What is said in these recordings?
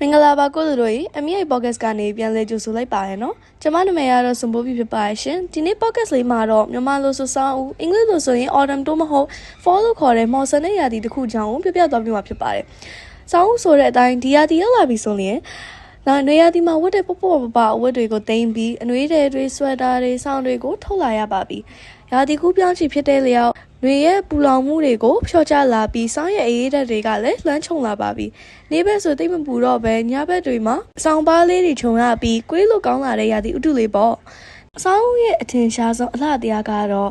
မင်္ဂလာပါကိုလူတို့ရေအမြင့် podcast ကနေပြန်လည်ကြိုဆိုလိုက်ပါရနော်ကျွန်မနာမည်ကတော့စွန်ပိုးပြဖြစ်ပါရှင်ဒီနေ့ podcast လေးမှာတော့မြန်မာလိုဆိုဆောင်းဦးအင်္ဂလိပ်လိုဆိုရင် autumn တို့မဟုတ် fall လို့ခေါ်တဲ့မော်ဆန်တဲ့ရာသီတစ်ခုကြောင့်ပြပြသွားပြမှာဖြစ်ပါတယ်ဆောင်းဦးဆိုတဲ့အတိုင်းဒီရာသီရောက်လာပြီဆိုရင်နောက်နေရာဒီမှာဝတ်တဲ့ပပပပအဝတ်တွေကိုတင်ပြီးအနှွေးတွေတွေဆွဲတာတွေဆောင်းတွေကိုထုတ်လာရပါပြီ ရာသီကူးပြောင်းချီဖြစ်တဲ့လျောက်တွေရဲ့ပူလောင်မှုတွေကိုဖျော့ချလာပြီးစောင်းရဲ့အေးဓာတ်တွေကလည်းလွှမ်းခြုံလာပါပြီ။နေ့ဘက်ဆိုတိတ်မပူတော့ပဲညဘက်တွေမှာစောင်းပါးလေးတွေခြုံရပြီးကွေးလို့ကောင်းလာတဲ့ရာသီဥတုလေးပေါ့။စောင်းရဲ့အထင်ရှားဆုံးအလှတရားကတော့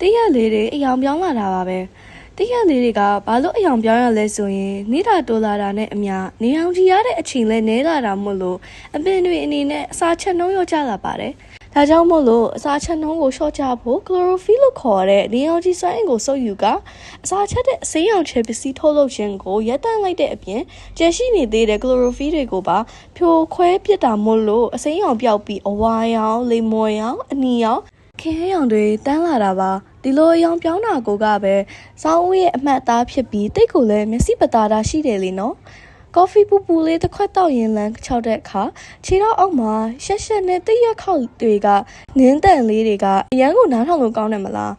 တရက်လေးတွေအယောင်ပြောင်းလာတာပါပဲ။တရက်လေးတွေကဘာလို့အယောင်ပြောင်းရလဲဆိုရင်နေတာတိုးလာတာနဲ့အမျှနေအောင်ကြည့်ရတဲ့အချိန်လဲနဲလာတာမို့လို့အပင်တွေအနေနဲ့အစာချက်နှုံးရောကြလာပါတယ်။ ဒါကြောင့်မို့လို့အစာချက်နှုံးကိုလျှော့ချဖို့ chlorophyll လို့ခေါ်တဲ့နေအောင်ကြီးစွမ်းအင်ကိုစုပ်ယူကအစာချက်တဲ့အစိမ်းရောင်ချဲပစ္စည်းထုတ်လုပ်ခြင်းကိုရပ်တန့်လိုက်တဲ့အပြင်ကျန်ရှိနေသေးတဲ့ chlorophyll တွေကိုပါဖြိုခွဲပစ်တာမို့လို့အစိမ်းရောင်ပြောက်ပြီးအဝါရောင်လိမ္မော်ရောင်အနီရောင်ခဲရောင်တွေတန်းလာတာပါဒီလိုအရောင်ပြောင်းတာကိုကပဲစောင်းဦးရဲ့အမှတ်အသားဖြစ်ပြီးတိတ်ကိုလည်းမျက်စိပတာတာရှိတယ်လေနော် ကော်ဖီပူပူလေးတစ်ခွက်တောက်ရင်လမ်းချောက်တဲ့အခါခြေတော့အောက်မှာရှက်ရှက်နဲ့တိတ်ရက်ခောက်တွေကနင်းတန်လေးတွေကအရန်ကိုနားထောင်လို့ကောင်းတယ်မလား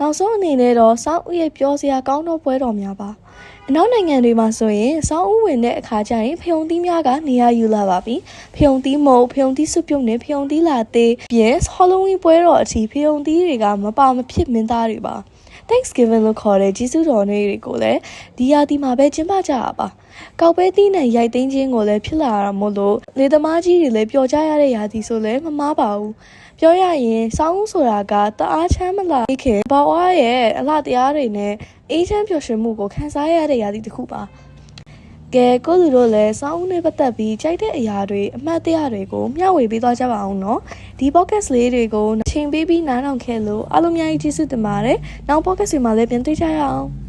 နောက်ဆုံးအနေနဲ့တော့စောင်းဦးရဲ့ပြောစရာကောင်းတော့ပွဲတော်များပါ အနောက်နိုင်ငံတွေမှာဆိုရင်စောင်းဦးဝင်တဲ့အခါကျရင်ဖျုံသီးများကနေရာယူလာပါပြီဖျုံသီးမုတ်ဖျုံသီးစုပ်ပြုတ်နဲ့ဖျုံသီးလာသေးပြင် Halloween ပွဲတော်အထိဖျုံသီးတွေကမပါမဖြစ်မင်းသားတွေပါ Thanksgiving လို့ခေါ်တဲ့ဂျေစုတော်နေ့တွေကိုလည်းဒီရာသီမှာပဲကျင်းပကြတာပါ။ကောက်ပဲသီးနဲ့ရိုက်သိမ်းခြင်းကိုလည်းဖြစ်လာတာမို့လို့လေသမားကြီးတွေလည်းပျော်ကြရတဲ့ရာသီဆိုလည်းမမားပါဘူး။ပြောရရင်စောင်းဦးဆိုတာကတအားချမ်းမလာခင်ဘောဝါရဲ့အလှတရားတွေနဲ့အေးချမ်းပျော်ရွှင်မှုကိုခံစားရတဲ့ရာသီတစ်ခုပါ။ကဲကိုလူတို့လည်းစောင်းဦးနဲ့ပတ်သက်ပြီးကြိုက်တဲ့အရာတွေအမှတ်တရတွေကိုမျှဝေပေးသွားကြပါအောင်နော်ဒီ podcast လေးတွေကိုချိန်ပေးပြီးနားထောင်ခဲ့လို့အားလုံးအများကြီးကျေးဇူးတင်ပါတယ်နောက် podcast တွေမှာလည်းပြန်တွေ့ကြရအောင်